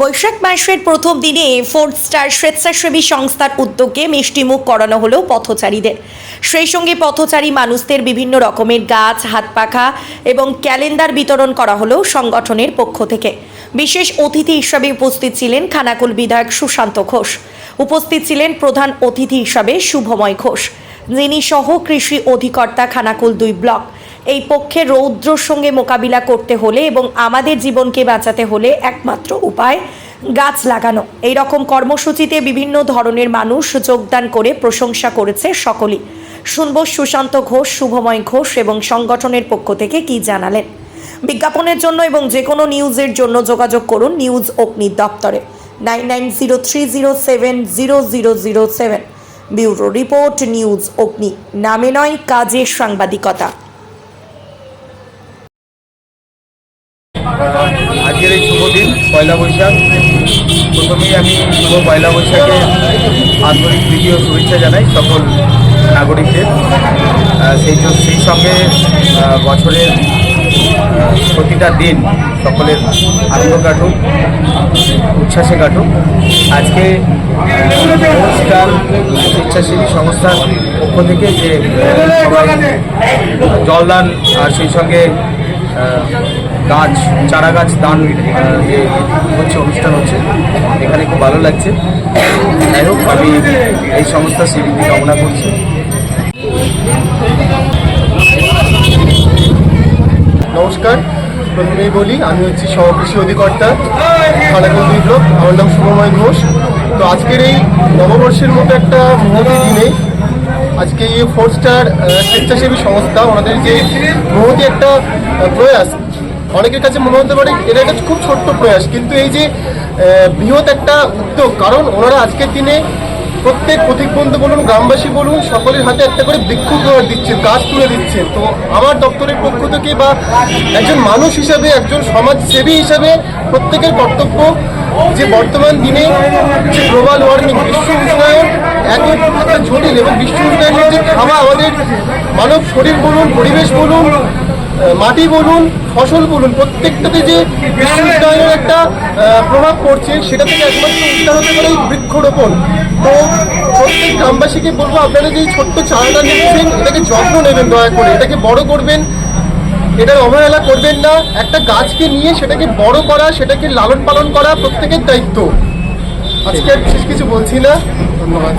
বৈশাখ মাসের প্রথম দিনে ফোর্থ স্টার স্বেচ্ছাসেবী সংস্থার উদ্যোগে মিষ্টিমুখ করানো হলো পথচারীদের। সেই সঙ্গে পথচারী মানুষদের বিভিন্ন রকমের গাছ হাত পাখা এবং ক্যালেন্ডার বিতরণ করা হলো সংগঠনের পক্ষ থেকে। বিশেষ অতিথি হিসাবে উপস্থিত ছিলেন খানাকুল বিধায়ক সুশান্ত ঘোষ। উপস্থিত ছিলেন প্রধান অতিথি হিসাবে শুভময় ঘোষ। যিনি সহ কৃষি অধিকর্তা খানাকুল দুই ব্লক। এই পক্ষে রৌদ্রর সঙ্গে মোকাবিলা করতে হলে এবং আমাদের জীবনকে বাঁচাতে হলে একমাত্র উপায় গাছ লাগানো। এই রকম কর্মসূচিতে বিভিন্ন ধরনের মানুষ যোগদান করে প্রশংসা করেছে সকলেই। শুনব সুশান্ত ঘোষ, শুভময় ঘোষ এবং সংগঠনের পক্ষ থেকে কি জানালেন। বিজ্ঞাপনের জন্য এবং যে কোনো নিউজের জন্য যোগাযোগ করুন নিউজ অগ্নি দপ্তরে। Nine nine zero three zero seven zero zero zero seven. Bureau report news Agni. নামে নয় কাজের সাংবাদিকতা। দিন, পয়লা বৈশাখ। প্রথমেই আমি শুভ পয়লা বৈশাখে আন্তরিক প্রীতি ও শুভেচ্ছা জানাই সকল নাগরিকদের। সেই সেই সঙ্গে বছরের প্রতিটা দিন সকলের আনন্দ কাটুক, উচ্ছ্বাসে কাটুক। আজকে স্টার স্বেচ্ছাসেবী সংস্থার পক্ষ থেকে যে জলদান, আর সেই সঙ্গে গাছ চারা গাছ দান যে হচ্ছে, অনুষ্ঠান হচ্ছে। এখানে খুব ভালো লাগছে। যাই হোক, আমি এই সংস্থা স্বীকৃতি কামনা করছি। নমস্কার, প্রথমেই বলি, আমি হচ্ছি সহকৃষি অধিকর্তা খানাকুল দুই ব্লক, আমার নাম শুভময় ঘোষ। তো আজকের এই নববর্ষের মতো একটা মহতি দিনে, আজকে এই ফোর স্টার স্বেচ্ছাসেবী সংস্থা, ওনাদের যে মহতি একটা প্রয়াস অনেকের কাছে মনে হতে পারে এটা একটা খুব ছোট্ট প্রয়াস, কিন্তু এই যে বৃহৎ একটা উদ্যোগ, কারণ ওনারা আজকের দিনে প্রত্যেক প্রতিবন্ধী বলুন, গ্রামবাসী বলুন, সকলের হাতে একটা করে বৃক্ষ উপহার দিচ্ছেন গাছ তুলে দিচ্ছে। তো আমার দপ্তরের পক্ষ থেকে বা একজন মানুষ হিসাবে, একজন সমাজসেবী হিসাবে প্রত্যেকের কর্তব্য যে বর্তমান দিনে যে গ্লোবাল ওয়ার্মিং, বিশ্ব উষ্ণায়ন, এক একটা জটিল এবং বিশ্ব উষ্ণায়নের যে খাওয়া আমাদের মানব শরীর বলুন, পরিবেশ বলুন মাটি বলুন, ফসল বলুন, প্রত্যেকটাতে যে বিশ্ব উষ্ণায়নের একটা প্রভাব পড়ছে, সেটা থেকে একমাত্র উদ্ধার হতে পারে বৃক্ষরোপণ। তো প্রত্যেক গ্রামবাসীকে বলব, আপনারা যে ছোট্ট চারাটা নিচ্ছেন, এটাকে যত্ন নেবেন দয়া করে, এটাকে বড় করবেন, এটার অবহেলা করবেন না, একটা গাছকে নিয়ে সেটাকে বড় করা, সেটাকে লালন পালন করা প্রত্যেকের দায়িত্ব। আজকে বিশেষ কিছু বলছি না। ধন্যবাদ।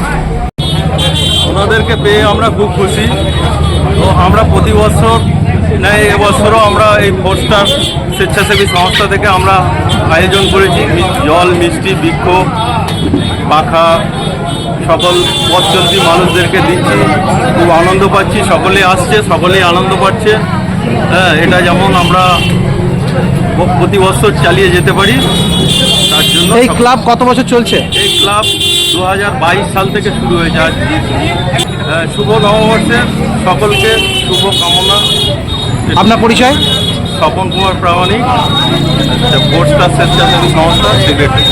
ওনাদেরকে পেয়ে আমরা খুব খুশি। তো আমরা প্রতি বছর এবছরও আমরা এই ফোর্স্টার স্বেচ্ছাসেবী সংস্থা থেকে আমরা আয়োজন করেছি। জল মিষ্টি বৃক্ষ পাখা সকল পথ চলতি মানুষদেরকে দিচ্ছি। খুব আনন্দ পাচ্ছি সকলে আসছে সকলেই আনন্দ পাচ্ছে। হ্যাঁ এটা যেমন আমরা প্রতি বছর চালিয়ে যেতে পারি তার জন্য এই ক্লাব কত বছর চলছে? এই ক্লাব দু হাজার বাইশ সাল থেকে শুরু হয়েছে আজ। আহ, শুভ নববর্ষে সকলকে শুভ কামনা। আপনার পরিচয়? স্বপন কুমার প্রামাণিক। বোর্ড স্টার স্বেচ্ছাসেবী সংস্থা সেক্রেটারি